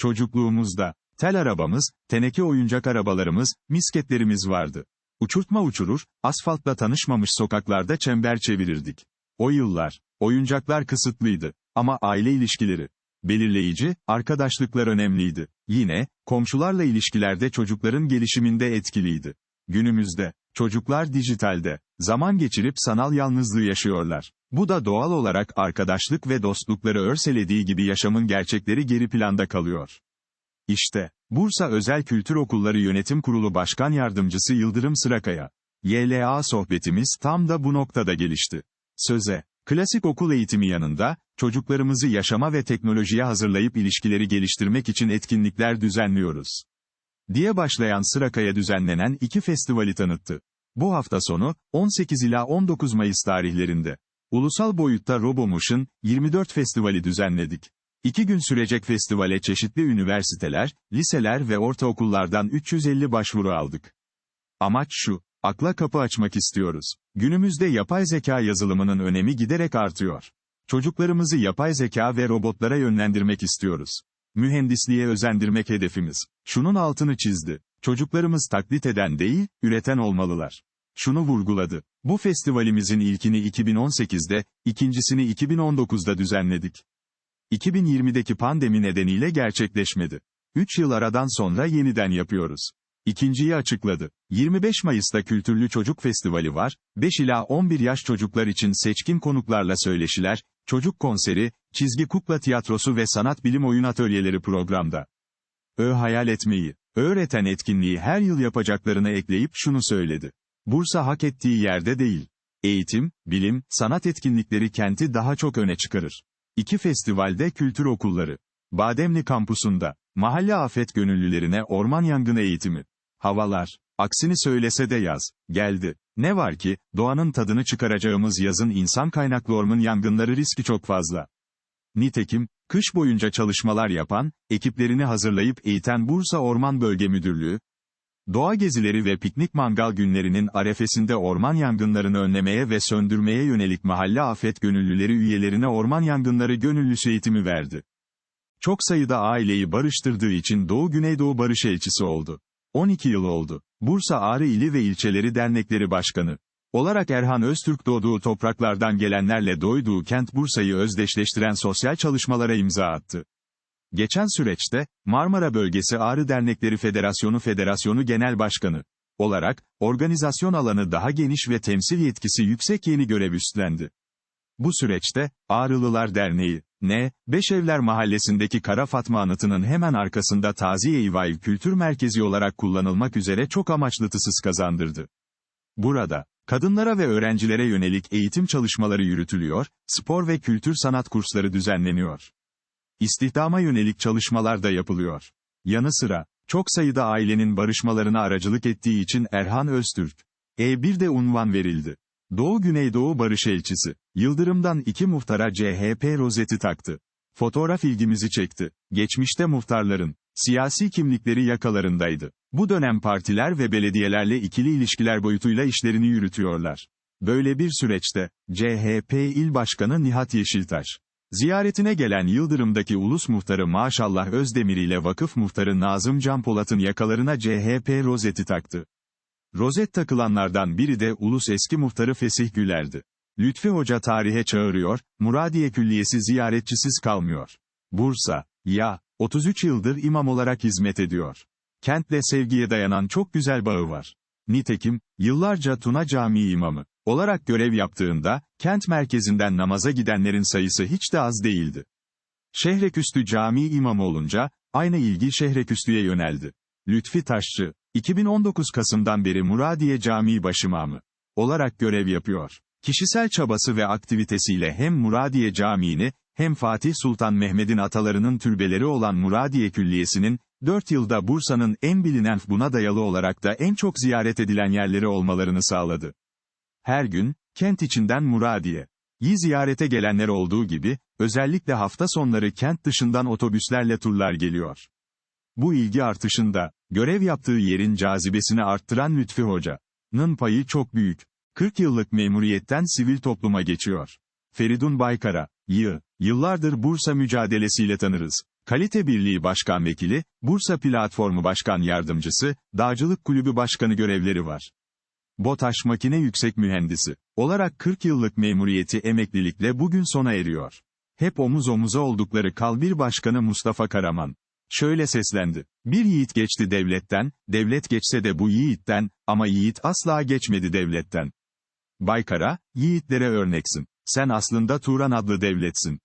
Çocukluğumuzda, tel arabamız, teneke oyuncak arabalarımız, misketlerimiz vardı. Uçurtma uçurur, asfaltla tanışmamış sokaklarda çember çevirirdik. O yıllar, oyuncaklar kısıtlıydı. Ama aile ilişkileri, belirleyici, arkadaşlıklar önemliydi. Yine, komşularla ilişkilerde çocukların gelişiminde etkiliydi. Günümüzde, çocuklar dijitalde, zaman geçirip sanal yalnızlığı yaşıyorlar. Bu da doğal olarak arkadaşlık ve dostlukları örselediği gibi yaşamın gerçekleri geri planda kalıyor. İşte, Bursa Özel Kültür Okulları Yönetim Kurulu Başkan Yardımcısı Yıldırım Sırakaya. YLA sohbetimiz tam da bu noktada gelişti. Söze, klasik okul eğitimi yanında, çocuklarımızı yaşama ve teknolojiye hazırlayıp ilişkileri geliştirmek için etkinlikler düzenliyoruz. Diye başlayan Sırakaya düzenlenen iki festivali tanıttı. Bu hafta sonu, 18 ila 19 Mayıs tarihlerinde, ulusal boyutta RoboMotion, 24 festivali düzenledik. İki gün sürecek festivale çeşitli üniversiteler, liseler ve ortaokullardan 350 başvuru aldık. Amaç şu, akla kapı açmak istiyoruz. Günümüzde yapay zeka yazılımının önemi giderek artıyor. Çocuklarımızı yapay zeka ve robotlara yönlendirmek istiyoruz. Mühendisliğe özendirmek hedefimiz. Şunun altını çizdi. Çocuklarımız taklit eden değil, üreten olmalılar. Şunu vurguladı. Bu festivalimizin ilkini 2018'de, ikincisini 2019'da düzenledik. 2020'deki pandemi nedeniyle gerçekleşmedi. 3 yıl aradan sonra yeniden yapıyoruz. İkinciyi açıkladı. 25 Mayıs'ta Kültürlü Çocuk Festivali var, 5 ila 11 yaş çocuklar için seçkin konuklarla söyleşiler, çocuk konseri, çizgi kukla tiyatrosu ve sanat bilim oyun atölyeleri programda. Ö hayal etmeyi, öğreten etkinliği her yıl yapacaklarını ekleyip şunu söyledi. Bursa hak ettiği yerde değil. Eğitim, bilim, sanat etkinlikleri kenti daha çok öne çıkarır. İki festivalde kültür okulları. Bademli kampusunda, mahalle afet gönüllülerine orman yangını eğitimi. Havalar, aksini söylese de yaz, geldi. Ne var ki, doğanın tadını çıkaracağımız yazın insan kaynaklı orman yangınları riski çok fazla. Nitekim, kış boyunca çalışmalar yapan, ekiplerini hazırlayıp eğiten Bursa Orman Bölge Müdürlüğü, Doğa gezileri ve piknik mangal günlerinin arefesinde orman yangınlarını önlemeye ve söndürmeye yönelik mahalle afet gönüllüleri üyelerine orman yangınları gönüllüsü eğitimi verdi. Çok sayıda aileyi barıştırdığı için Doğu Güneydoğu Barış Elçisi oldu. 12 yıl oldu. Bursa Ağrı İli ve İlçeleri Dernekleri Başkanı. Olarak Erhan Öztürk doğduğu topraklardan gelenlerle doyduğu kent Bursa'yı özdeşleştiren sosyal çalışmalara imza attı. Geçen süreçte, Marmara Bölgesi Ağrı Dernekleri Federasyonu Federasyonu Genel Başkanı olarak, organizasyon alanı daha geniş ve temsil yetkisi yüksek yeni görev üstlendi. Bu süreçte, Ağrılılar Derneği, N. Beşevler Mahallesi'ndeki Kara Fatma Anıtı'nın hemen arkasında Taziye-i Vayv Kültür Merkezi olarak kullanılmak üzere çok amaçlı tısız kazandırdı. Burada, kadınlara ve öğrencilere yönelik eğitim çalışmaları yürütülüyor, spor ve kültür sanat kursları düzenleniyor. İstihdama yönelik çalışmalar da yapılıyor. Yanı sıra, çok sayıda ailenin barışmalarına aracılık ettiği için Erhan Öztürk, E1'de unvan verildi. Doğu Güneydoğu Barış Elçisi, Yıldırım'dan iki muhtara CHP rozeti taktı. Fotoğraf ilgimizi çekti. Geçmişte muhtarların, siyasi kimlikleri yakalarındaydı. Bu dönem partiler ve belediyelerle ikili ilişkiler boyutuyla işlerini yürütüyorlar. Böyle bir süreçte, CHP İl Başkanı Nihat Yeşiltaş, Ziyaretine gelen Yıldırım'daki ulus muhtarı Maşallah Özdemir ile vakıf muhtarı Nazım Can Polat'ın yakalarına CHP rozeti taktı. Rozet takılanlardan biri de ulus eski muhtarı Fesih Güler'di. Lütfi Hoca tarihe çağırıyor, Muradiye Külliyesi ziyaretçisiz kalmıyor. Bursa, ya, 33 yıldır imam olarak hizmet ediyor. Kentle sevgiye dayanan çok güzel bağı var. Nitekim, yıllarca Tuna Camii imamı olarak görev yaptığında, kent merkezinden namaza gidenlerin sayısı hiç de az değildi. Şehreküstü cami imamı olunca, aynı ilgi Şehreküstü'ye yöneldi. Lütfi Taşçı, 2019 Kasım'dan beri Muradiye Camii başimamı olarak görev yapıyor. Kişisel çabası ve aktivitesiyle hem Muradiye Camii'ni, hem Fatih Sultan Mehmet'in atalarının türbeleri olan Muradiye Külliyesi'nin, 4 yılda Bursa'nın en bilinen buna dayalı olarak da en çok ziyaret edilen yerleri olmalarını sağladı. Her gün, kent içinden Muradiye. Yi ziyarete gelenler olduğu gibi, özellikle hafta sonları kent dışından otobüslerle turlar geliyor. Bu ilgi artışında, görev yaptığı yerin cazibesini arttıran Lütfi Hoca'nın payı çok büyük. 40 yıllık memuriyetten sivil topluma geçiyor. Feridun Baykara, yı, yıllardır Bursa mücadelesiyle tanırız. Kalite Birliği Başkan Vekili, Bursa Platformu Başkan Yardımcısı, Dağcılık Kulübü Başkanı görevleri var. BOTAŞ Makine Yüksek Mühendisi olarak 40 yıllık memuriyeti emeklilikle bugün sona eriyor. Hep omuz omuza oldukları Kalbir Başkanı Mustafa Karaman. Şöyle seslendi. Bir yiğit geçti devletten, devlet geçse de bu yiğitten, ama yiğit asla geçmedi devletten. Baykara, yiğitlere örneksin. Sen aslında Turan adlı devletsin.